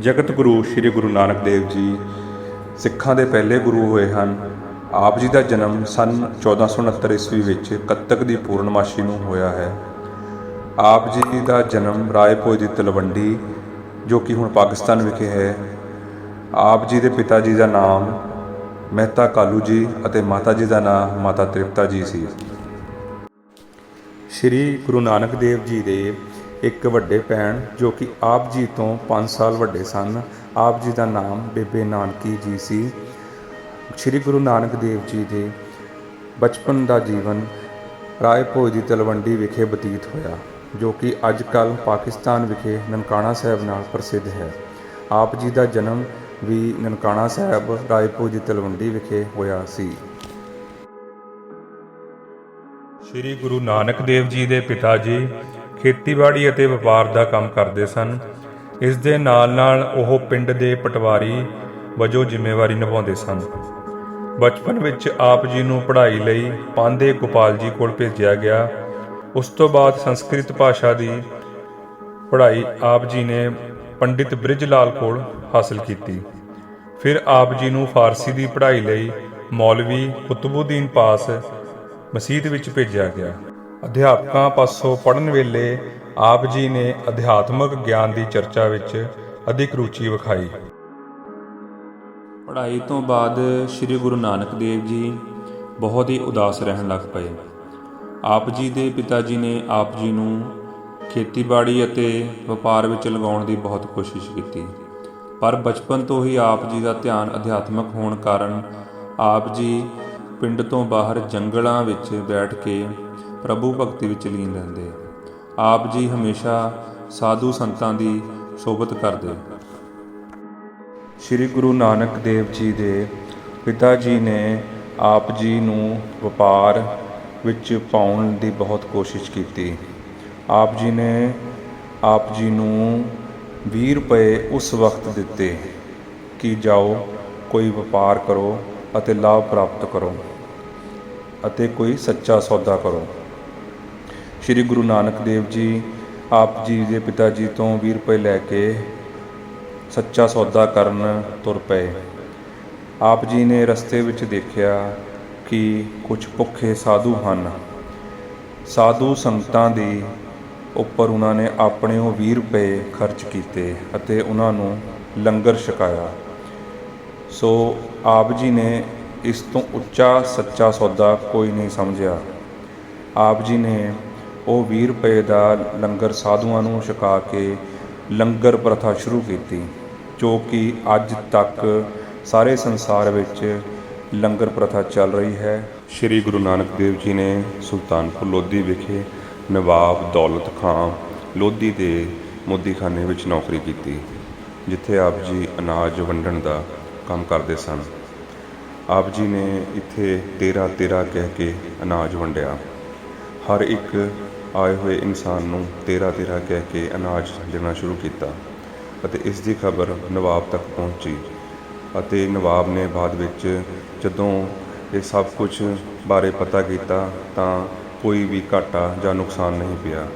ਜਗਤ ਗੁਰੂ ਸ੍ਰੀ ਗੁਰੂ ਨਾਨਕ ਦੇਵ ਜੀ ਸਿੱਖਾਂ ਦੇ ਪਹਿਲੇ ਗੁਰੂ ਹੋਏ ਹਨ। ਆਪ ਜੀ ਦਾ ਜਨਮ ਸਨ 1469 ਈਸਵੀ ਵਿੱਚ ਕੱਤਕ ਦੀ ਪੂਰਨਮਾਸ਼ੀ ਨੂੰ ਹੋਇਆ ਹੈ। ਆਪ ਜੀ ਦਾ ਜਨਮ ਰਾਏਪੁਰ ਦੀ ਤਲਵੰਡੀ, ਜੋ ਕਿ ਹੁਣ ਪਾਕਿਸਤਾਨ ਵਿਖੇ ਹੈ। ਆਪ ਜੀ ਦੇ ਪਿਤਾ ਜੀ ਦਾ ਨਾਮ ਮਹਿਤਾ ਕਾਲੂ ਜੀ ਅਤੇ ਮਾਤਾ ਜੀ ਦਾ ਨਾਮ ਮਾਤਾ ਤ੍ਰਿਪਤਾ ਜੀ ਸੀ। ਸ਼੍ਰੀ ਗੁਰੂ ਨਾਨਕ ਦੇਵ ਜੀ ਦੇ ਇੱਕ ਵੱਡੇ ਭੈਣ ਜੋ ਕਿ ਆਪ ਜੀ ਤੋਂ 5 ਸਾਲ ਵੱਡੇ ਸਨ। ਆਪ ਜੀ ਦਾ ਨਾਮ ਬੇਬੇ ਨਾਨਕੀ ਜੀ ਸੀ। ਸ਼੍ਰੀ ਗੁਰੂ ਨਾਨਕ ਦੇਵ ਜੀ ਦੇ ਬਚਪਨ ਦਾ ਜੀਵਨ ਰਾਏ ਭੋਜ ਦੀ ਤਲਵੰਡੀ ਵਿਖੇ ਬਤੀਤ ਹੋਇਆ, ਜੋ ਕਿ ਅੱਜ ਕੱਲ੍ਹ ਪਾਕਿਸਤਾਨ ਵਿਖੇ ਨਨਕਾਣਾ ਸਾਹਿਬ ਨਾਲ ਪ੍ਰਸਿੱਧ ਹੈ। ਆਪ ਜੀ ਦਾ ਜਨਮ ਵੀ ਨਨਕਾਣਾ ਸਾਹਿਬ ਰਾਏ ਭੋਜ ਦੀ ਤਲਵੰਡੀ ਵਿਖੇ ਹੋਇਆ ਸੀ। ਸ੍ਰੀ ਗੁਰੂ ਨਾਨਕ ਦੇਵ ਜੀ ਦੇ ਪਿਤਾ ਜੀ ਖੇਤੀਬਾੜੀ ਅਤੇ ਵਪਾਰ ਦਾ ਕੰਮ ਕਰਦੇ ਸਨ। ਇਸ ਦੇ ਨਾਲ-ਨਾਲ ਉਹ ਪਿੰਡ ਦੇ ਪਟਵਾਰੀ ਵਜੋਂ ਜ਼ਿੰਮੇਵਾਰੀ ਨਿਭਾਉਂਦੇ ਸਨ। ਬਚਪਨ ਵਿੱਚ ਆਪ ਜੀ ਨੂੰ ਪੜ੍ਹਾਈ ਲਈ ਪਾਂਦੇ ਗੋਪਾਲ ਜੀ ਕੋਲ ਭੇਜਿਆ ਗਿਆ। ਉਸ ਤੋਂ ਬਾਅਦ ਸੰਸਕ੍ਰਿਤ ਭਾਸ਼ਾ ਦੀ ਪੜ੍ਹਾਈ ਆਪ ਜੀ ਨੇ ਪੰਡਿਤ ਬ੍ਰਿਜ ਲਾਲ ਕੋਲ ਹਾਸਲ ਕੀਤੀ। ਫਿਰ ਆਪ ਜੀ ਨੂੰ ਫਾਰਸੀ ਦੀ ਪੜ੍ਹਾਈ ਲਈ ਮੌਲਵੀ ਕੁਤਬੁਦੀਨ ਪਾਸ ਮਸਜਿਦ ਵਿੱਚ ਭੇਜਿਆ ਗਿਆ। ਅਧਿਆਪਕਾਂ ਪਾਸੋਂ ਪੜਨ ਵੇਲੇ ਆਪ ਜੀ ਨੇ ਅਧਿਆਤਮਕ ਗਿਆਨ ਦੀ ਚਰਚਾ ਵਿੱਚ ਅਧਿਕ ਰੁਚੀ ਵਿਖਾਈ। ਪੜ੍ਹਾਈ ਤੋਂ ਬਾਅਦ ਸ੍ਰੀ ਗੁਰੂ ਨਾਨਕ ਦੇਵ ਜੀ ਬਹੁਤ ਹੀ ਉਦਾਸ ਰਹਿਣ ਲੱਗ ਪਏ। ਆਪ ਜੀ ਦੇ ਪਿਤਾ ਜੀ ਨੇ ਆਪ ਜੀ ਨੂੰ ਖੇਤੀਬਾੜੀ ਅਤੇ ਵਪਾਰ ਵਿੱਚ ਲਗਾਉਣ ਦੀ ਬਹੁਤ ਕੋਸ਼ਿਸ਼ ਕੀਤੀ। ਪਰ ਬਚਪਨ ਤੋਂ ਹੀ ਆਪ ਜੀ ਦਾ ਧਿਆਨ ਅਧਿਆਤਮਕ ਹੋਣ ਕਾਰਨ ਆਪ ਜੀ ਪਿੰਡ ਤੋਂ ਬਾਹਰ ਜੰਗਲਾਂ ਵਿੱਚ ਬੈਠ ਕੇ ਪ੍ਰਭੂ ਭਗਤੀ ਵਿੱਚ ਲੀਨ ਰਹਿੰਦੇ। ਆਪ ਜੀ ਹਮੇਸ਼ਾ ਸਾਧੂ ਸੰਤਾਂ ਦੀ ਸੋਭਤ ਕਰਦੇ। ਸ੍ਰੀ ਗੁਰੂ ਨਾਨਕ ਦੇਵ ਜੀ ਦੇ ਪਿਤਾ ਜੀ ਨੇ ਆਪ ਜੀ ਨੂੰ ਵਪਾਰ ਵਿੱਚ ਪਾਉਣ ਦੀ ਬਹੁਤ ਕੋਸ਼ਿਸ਼ ਕੀਤੀ। ਆਪ ਜੀ ਨੇ ਆਪ ਜੀ ਨੂੰ 20 ਰੁਪਏ ਉਸ ਵਕਤ ਦਿੱਤੇ ਕਿ ਜਾਓ, ਕੋਈ ਵਪਾਰ ਕਰੋ ਅਤੇ ਲਾਭ ਪ੍ਰਾਪਤ ਕਰੋ ਅਤੇ ਕੋਈ ਸੱਚਾ ਸੌਦਾ ਕਰੋ। ਸ੍ਰੀ ਗੁਰੂ ਨਾਨਕ ਦੇਵ ਜੀ ਆਪ ਜੀ ਦੇ ਪਿਤਾ ਜੀ ਤੋਂ 20 ਰੁਪਏ ਲੈ ਕੇ ਸੱਚਾ ਸੌਦਾ ਕਰਨ ਤੁਰ ਪਏ। ਆਪ ਜੀ ਨੇ ਰਸਤੇ ਵਿੱਚ ਦੇਖਿਆ ਕਿ ਕੁਝ ਭੁੱਖੇ ਸਾਧੂ ਹਨ। ਸਾਧੂ ਸੰਗਤਾਂ ਦੀ ਉੱਪਰ ਉਹਨਾਂ ਨੇ ਆਪਣੇ ਉਹ 20 ਰੁਪਏ ਖਰਚ ਕੀਤੇ ਅਤੇ ਉਹਨਾਂ ਨੂੰ ਲੰਗਰ ਛਕਾਇਆ। ਸੋ ਆਪ ਜੀ ਨੇ ਇਸ ਤੋਂ ਉੱਚਾ ਸੱਚਾ ਸੌਦਾ ਕੋਈ ਨਹੀਂ ਸਮਝਿਆ। ਆਪ ਜੀ ਨੇ ਉਹ 20 ਰੁਪਏ ਦਾ ਲੰਗਰ ਸਾਧੂਆਂ ਨੂੰ ਛਕਾ ਕੇ ਲੰਗਰ ਪ੍ਰਥਾ ਸ਼ੁਰੂ ਕੀਤੀ, ਜੋ ਕਿ ਅੱਜ ਤੱਕ ਸਾਰੇ ਸੰਸਾਰ ਵਿੱਚ ਲੰਗਰ ਪ੍ਰਥਾ ਚੱਲ ਰਹੀ ਹੈ। ਸ੍ਰੀ ਗੁਰੂ ਨਾਨਕ ਦੇਵ ਜੀ ਨੇ ਸੁਲਤਾਨਪੁਰ ਲੋਧੀ ਵਿਖੇ ਨਵਾਬ ਦੌਲਤ ਖਾਂ ਲੋਧੀ ਦੇ ਮੋਦੀਖਾਨੇ ਵਿੱਚ ਨੌਕਰੀ ਕੀਤੀ, ਜਿੱਥੇ ਆਪ ਜੀ ਅਨਾਜ ਵੰਡਣ ਦਾ ਕੰਮ ਕਰਦੇ ਸਨ। ਆਪ ਜੀ ਨੇ ਇੱਥੇ 13 13 ਕਹਿ ਕੇ ਅਨਾਜ ਵੰਡਿਆ। ਹਰ ਇੱਕ ਆਏ ਹੋਏ ਇਨਸਾਨ ਨੂੰ 13 13 ਕਹਿ ਕੇ ਅਨਾਜ ਦੇਣਾ ਸ਼ੁਰੂ ਕੀਤਾ ਅਤੇ ਇਸ ਦੀ ਖਬਰ ਨਵਾਬ ਤੱਕ ਪਹੁੰਚੀ ਅਤੇ ਨਵਾਬ ਨੇ ਬਾਅਦ ਵਿੱਚ ਜਦੋਂ ਇਹ ਸਭ ਕੁਝ ਬਾਰੇ ਪਤਾ ਕੀਤਾ ਤਾਂ ਕੋਈ ਵੀ ਘਾਟਾ ਜਾਂ ਨੁਕਸਾਨ ਨਹੀਂ ਪਿਆ।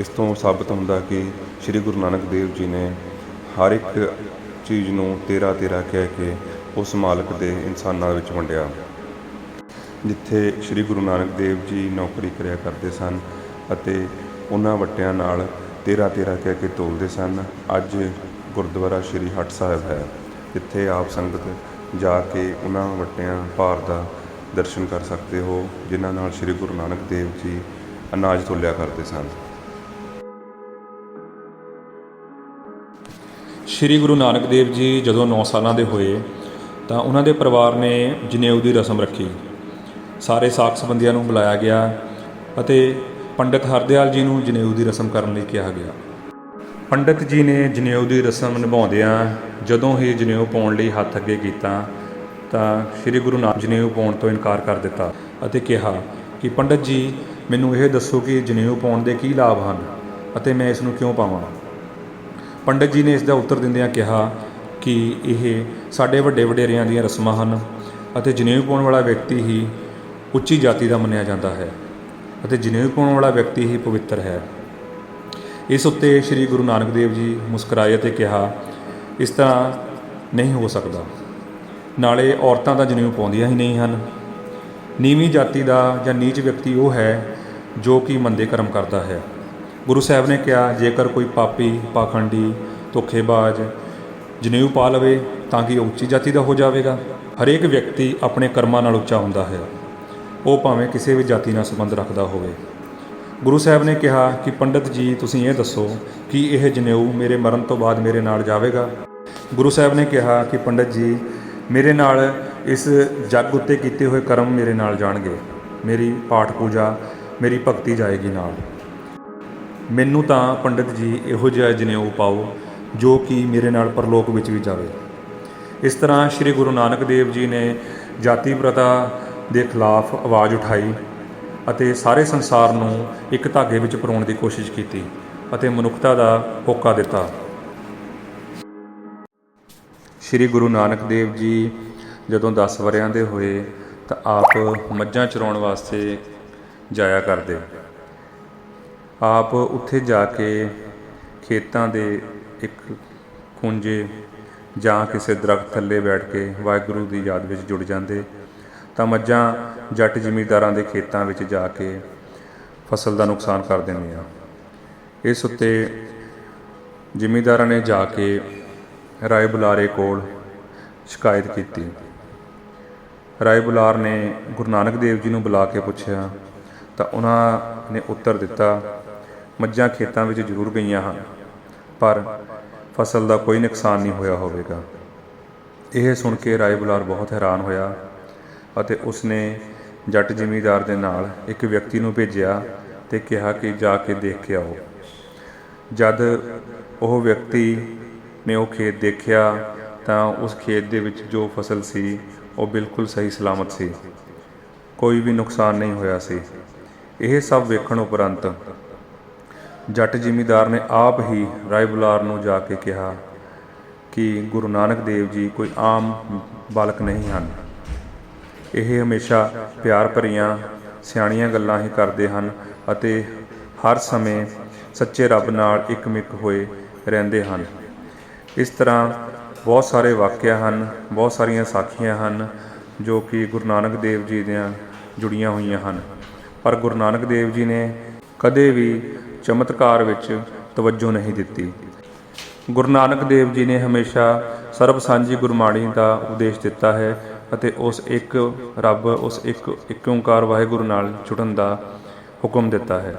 ਇਸ ਤੋਂ ਸਾਬਤ ਹੁੰਦਾ ਕਿ ਸ੍ਰੀ ਗੁਰੂ ਨਾਨਕ ਦੇਵ ਜੀ ਨੇ ਹਰ ਇੱਕ ਚੀਜ਼ ਨੂੰ 13 13 ਕਹਿ ਕੇ ਉਸ ਮਾਲਕ ਦੇ ਇਨਸਾਨਾਂ ਵਿੱਚ ਵੰਡਿਆ। ਜਿੱਥੇ ਸ੍ਰੀ ਗੁਰੂ ਨਾਨਕ ਦੇਵ ਜੀ ਨੌਕਰੀ ਕਰਿਆ ਕਰਦੇ ਸਨ ਅਤੇ ਉਹਨਾਂ ਵੱਟਿਆਂ ਨਾਲ 13 13 ਕਹਿ ਕੇ ਤੋਲਦੇ ਸਨ। ਅੱਜ ਗੁਰਦੁਆਰਾ ਸ੍ਰੀ ਹਟ ਸਾਹਿਬ ਹੈ, ਜਿੱਥੇ ਆਪ ਸੰਗਤ ਜਾ ਕੇ ਉਹਨਾਂ ਵੱਟਿਆਂ ਭਾਰ ਦਾ ਦਰਸ਼ਨ ਕਰ ਸਕਦੇ ਹੋ, ਜਿਨ੍ਹਾਂ ਨਾਲ ਸ੍ਰੀ ਗੁਰੂ ਨਾਨਕ ਦੇਵ ਜੀ ਅਨਾਜ ਤੋਲਿਆ ਕਰਦੇ ਸਨ। ਸ਼੍ਰੀ ਗੁਰੂ ਨਾਨਕ ਦੇਵ ਜੀ ਜਦੋਂ 9 ਸਾਲਾਂ ਦੇ ਹੋਏ ਤਾਂ ਉਹਨਾਂ ਦੇ ਪਰਿਵਾਰ ਨੇ ਜਨੇਊ ਦੀ ਰਸਮ ਰੱਖੀ। ਸਾਰੇ ਸਾਕ ਸੰਬੰਧੀਆਂ ਨੂੰ ਬੁਲਾਇਆ ਗਿਆ ਅਤੇ ਪੰਡਿਤ ਹਰਦਿਆਲ ਜੀ ਨੂੰ ਜਨੇਊ ਦੀ ਰਸਮ ਕਰਨ ਲਈ ਕਿਹਾ ਗਿਆ। ਪੰਡਿਤ ਜੀ ਨੇ ਜਨੇਊ ਦੀ ਰਸਮ ਨਿਭਾਉਂਦਿਆਂ ਜਦੋਂ ਹੀ ਜਨੇਊ ਪਾਉਣ ਲਈ ਹੱਥ ਅੱਗੇ ਕੀਤਾ ਤਾਂ ਸ੍ਰੀ ਗੁਰੂ ਨਾਨਕ ਜਨੇਊ ਪਾਉਣ ਤੋਂ ਇਨਕਾਰ ਕਰ ਦਿੱਤਾ ਅਤੇ ਕਿਹਾ ਕਿ ਪੰਡਿਤ ਜੀ, ਮੈਨੂੰ ਇਹ ਦੱਸੋ ਕਿ ਜਨੇਊ ਪਾਉਣ ਦੇ ਕੀ ਲਾਭ ਹਨ ਅਤੇ ਮੈਂ ਇਸ ਨੂੰ ਕਿਉਂ ਪਾਵਾਂ? ਪੰਡਿਤ ਜੀ ਨੇ ਇਸ ਦਾ ਉੱਤਰ ਦਿੰਦਿਆਂ ਕਿਹਾ ਕਿ ਇਹ ਸਾਡੇ ਵੱਡੇ ਵਡੇਰਿਆਂ ਦੀਆਂ ਰਸਮਾਂ ਹਨ ਅਤੇ ਜਨੇਊ ਪਾਉਣ ਵਾਲਾ ਵਿਅਕਤੀ ਹੀ ਉੱਚੀ ਜਾਤੀ ਦਾ ਮੰਨਿਆ ਜਾਂਦਾ ਹੈ ਅਤੇ ਜਨੇਊ ਪਾਉਣ ਵਾਲਾ ਵਿਅਕਤੀ ਹੀ ਪਵਿੱਤਰ ਹੈ। ਇਸ ਉੱਤੇ ਸ੍ਰੀ ਗੁਰੂ ਨਾਨਕ ਦੇਵ ਜੀ ਮੁਸਕਰਾਏ ਅਤੇ ਕਿਹਾ, ਇਸ ਤਰ੍ਹਾਂ ਨਹੀਂ ਹੋ ਸਕਦਾ। ਨਾਲੇ ਔਰਤਾਂ ਤਾਂ ਜਨੇਊ ਪਾਉਂਦੀਆਂ ਹੀ ਨਹੀਂ ਹਨ। ਨੀਵੀਂ ਜਾਤੀ ਦਾ ਜਾਂ ਨੀਚ ਵਿਅਕਤੀ ਉਹ ਹੈ ਜੋ ਕਿ ਮੰਦੇ ਕਰਮ ਕਰਦਾ ਹੈ। ਗੁਰੂ ਸਾਹਿਬ ਨੇ ਕਿਹਾ, ਜੇਕਰ ਕੋਈ ਪਾਪੀ, ਪਾਖੰਡੀ, ਧੋਖੇਬਾਜ਼ ਜਨੇਊ ਪਾ ਲਵੇ, ਤਾਂ ਕਿ ਉਹ ਉੱਚੀ ਜਾਤੀ ਦਾ ਹੋ ਜਾਵੇਗਾ। ਹਰੇਕ ਵਿਅਕਤੀ ਆਪਣੇ ਕਰਮਾਂ ਨਾਲ ਉੱਚਾ ਹੁੰਦਾ ਹੈ। ਉਹ ਭਾਵੇਂ ਕਿਸੇ ਵੀ ਜਾਤੀ ਨਾਲ ਸੰਬੰਧ ਰੱਖਦਾ ਹੋਵੇ। ਗੁਰੂ ਸਾਹਿਬ ਨੇ ਕਿਹਾ ਕਿ, ਪੰਡਤ ਜੀ, ਤੁਸੀਂ ਇਹ ਦੱਸੋ ਕਿ ਇਹ ਜਨੇਊ ਮੇਰੇ ਮਰਨ ਤੋਂ ਬਾਅਦ ਮੇਰੇ ਨਾਲ ਜਾਵੇਗਾ? ਗੁਰੂ ਸਾਹਿਬ ਨੇ ਕਿਹਾ ਕਿ, ਪੰਡਤ ਜੀ, ਮੇਰੇ ਨਾਲ ਇਸ ਜੱਗ ਉੱਤੇ ਕੀਤੇ ਹੋਏ ਕਰਮ ਮੇਰੇ ਨਾਲ ਜਾਣਗੇ। ਮੇਰੀ ਪਾਠ ਪੂਜਾ, ਮੇਰੀ ਭਗਤੀ ਜਾਏਗੀ ਨਾਲ। ਮੈਨੂੰ ਤਾਂ, ਪੰਡਤ ਜੀ, ਇਹੋ ਜਿਹਾ ਜਨੇਊ ਪਾਓ ਜੋ ਕਿ ਮੇਰੇ ਨਾਲ ਪਰਲੋਕ ਵਿੱਚ ਵੀ ਜਾਵੇ। ਇਸ ਤਰ੍ਹਾਂ ਸ੍ਰੀ ਗੁਰੂ ਨਾਨਕ ਦੇਵ ਜੀ ਨੇ ਜਾਤੀ ਪ੍ਰਥਾ ਦੇ ਖਿਲਾਫ ਆਵਾਜ਼ ਉਠਾਈ ਅਤੇ ਸਾਰੇ ਸੰਸਾਰ ਨੂੰ ਇੱਕ ਧਾਗੇ ਵਿੱਚ ਪਰੋਣ ਦੀ ਕੋਸ਼ਿਸ਼ ਕੀਤੀ ਅਤੇ ਮਨੁੱਖਤਾ ਦਾ ਹੋਕਾ ਦਿੱਤਾ। ਸ੍ਰੀ ਗੁਰੂ ਨਾਨਕ ਦੇਵ ਜੀ ਜਦੋਂ 10 ਵਰਿਆਂ ਦੇ ਹੋਏ ਤਾਂ ਆਪ ਮੱਝਾਂ ਚਰਾਉਣ ਵਾਸਤੇ ਜਾਇਆ ਕਰਦੇ। ਆਪ ਉੱਥੇ ਜਾ ਕੇ ਖੇਤਾਂ ਦੇ ਇੱਕ ਖੁੰਝੇ ਜਾਂ ਕਿਸੇ ਦਰਖਤ ਥੱਲੇ ਬੈਠ ਕੇ ਵਾਹਿਗੁਰੂ ਦੀ ਯਾਦ ਵਿੱਚ ਜੁੜ ਜਾਂਦੇ ਤਾਂ ਮੱਝਾਂ ਜੱਟ ਜ਼ਿਮੀਂਦਾਰਾਂ ਦੇ ਖੇਤਾਂ ਵਿੱਚ ਜਾ ਕੇ ਫਸਲ ਦਾ ਨੁਕਸਾਨ ਕਰ ਦਿੰਦੀਆਂ। ਇਸ ਉੱਤੇ ਜ਼ਿਮੀਂਦਾਰਾਂ ਨੇ ਜਾ ਕੇ ਰਾਏ ਬੁਲਾਰੇ ਕੋਲ ਸ਼ਿਕਾਇਤ ਕੀਤੀ। ਰਾਏ ਬੁਲਾਰ ਨੇ ਗੁਰੂ ਨਾਨਕ ਦੇਵ ਜੀ ਨੂੰ ਬੁਲਾ ਕੇ ਪੁੱਛਿਆ, ਤਾਂ ਉਹਨਾਂ ਨੇ ਉੱਤਰ ਦਿੱਤਾ, ਮੱਝਾਂ ਖੇਤਾਂ ਵਿੱਚ ਜ਼ਰੂਰ ਗਈਆਂ ਹਨ, ਪਰ ਫਸਲ ਦਾ ਕੋਈ ਨੁਕਸਾਨ ਨਹੀਂ ਹੋਇਆ ਹੋਵੇਗਾ। ਇਹ ਸੁਣ ਕੇ ਰਾਏ ਬੁਲਾਰ ਬਹੁਤ ਹੈਰਾਨ ਹੋਇਆ ਅਤੇ ਉਸਨੇ ਜੱਟ ਜ਼ਿਮੀਂਦਾਰ ਦੇ ਨਾਲ ਇੱਕ ਵਿਅਕਤੀ ਨੂੰ ਭੇਜਿਆ ਤੇ ਕਿਹਾ ਕਿ ਜਾ ਕੇ ਦੇਖ ਕੇ ਆਓ। ਜਦ ਉਹ ਵਿਅਕਤੀ ਨੇ ਉਹ ਖੇਤ ਦੇਖਿਆ ਤਾਂ ਉਸ ਖੇਤ ਦੇ ਵਿੱਚ ਜੋ ਫਸਲ ਸੀ, ਉਹ ਬਿਲਕੁਲ ਸਹੀ ਸਲਾਮਤ ਸੀ। ਕੋਈ ਵੀ ਨੁਕਸਾਨ ਨਹੀਂ ਹੋਇਆ ਸੀ। ਇਹ ਸਭ ਵੇਖਣ ਉਪਰੰਤ ਜੱਟ ਜ਼ਿਮੀਂਦਾਰ ਨੇ ਆਪ ਹੀ ਰਾਏ ਬੁਲਾਰ ਨੂੰ ਜਾ ਕੇ ਕਿਹਾ ਕਿ ਗੁਰੂ ਨਾਨਕ ਦੇਵ ਜੀ ਕੋਈ ਆਮ ਬਾਲਕ ਨਹੀਂ ਹਨ। ਇਹ ਹਮੇਸ਼ਾ ਪਿਆਰ ਭਰੀਆਂ, ਸਿਆਣੀਆਂ ਗੱਲਾਂ ਹੀ ਕਰਦੇ ਹਨ ਅਤੇ ਹਰ ਸਮੇਂ ਸੱਚੇ ਰੱਬ ਨਾਲ ਇਕਮਿਕ ਹੋਏ ਰਹਿੰਦੇ ਹਨ। ਇਸ ਤਰ੍ਹਾਂ ਬਹੁਤ ਸਾਰੇ ਵਾਕਿਆ ਹਨ, ਬਹੁਤ ਸਾਰੀਆਂ ਸਾਖੀਆਂ ਹਨ ਜੋ ਕਿ ਗੁਰੂ ਨਾਨਕ ਦੇਵ ਜੀ ਦੀਆਂ ਜੁੜੀਆਂ ਹੋਈਆਂ ਹਨ। ਪਰ ਗੁਰੂ ਨਾਨਕ ਦੇਵ ਜੀ ਨੇ ਕਦੇ ਵੀ ਚਮਤਕਾਰ ਵਿੱਚ ਤਵੱਜੋ ਨਹੀਂ ਦਿੱਤੀ। ਗੁਰੂ ਨਾਨਕ ਦੇਵ ਜੀ ਨੇ ਹਮੇਸ਼ਾ ਸਰਬ ਸਾਂਝੀ ਗੁਰਬਾਣੀ ਦਾ ਉਪਦੇਸ਼ ਦਿੱਤਾ ਹੈ। ਅਤੇ ਉਸ ਇੱਕ ਰੱਬ, ਉਸ ਇੱਕ ਇੱਕ ਓੰਕਾਰ ਵਾਹਿਗੁਰੂ ਨਾਲ ਜੁੜਨ ਦਾ ਹੁਕਮ ਦਿੱਤਾ ਹੈ।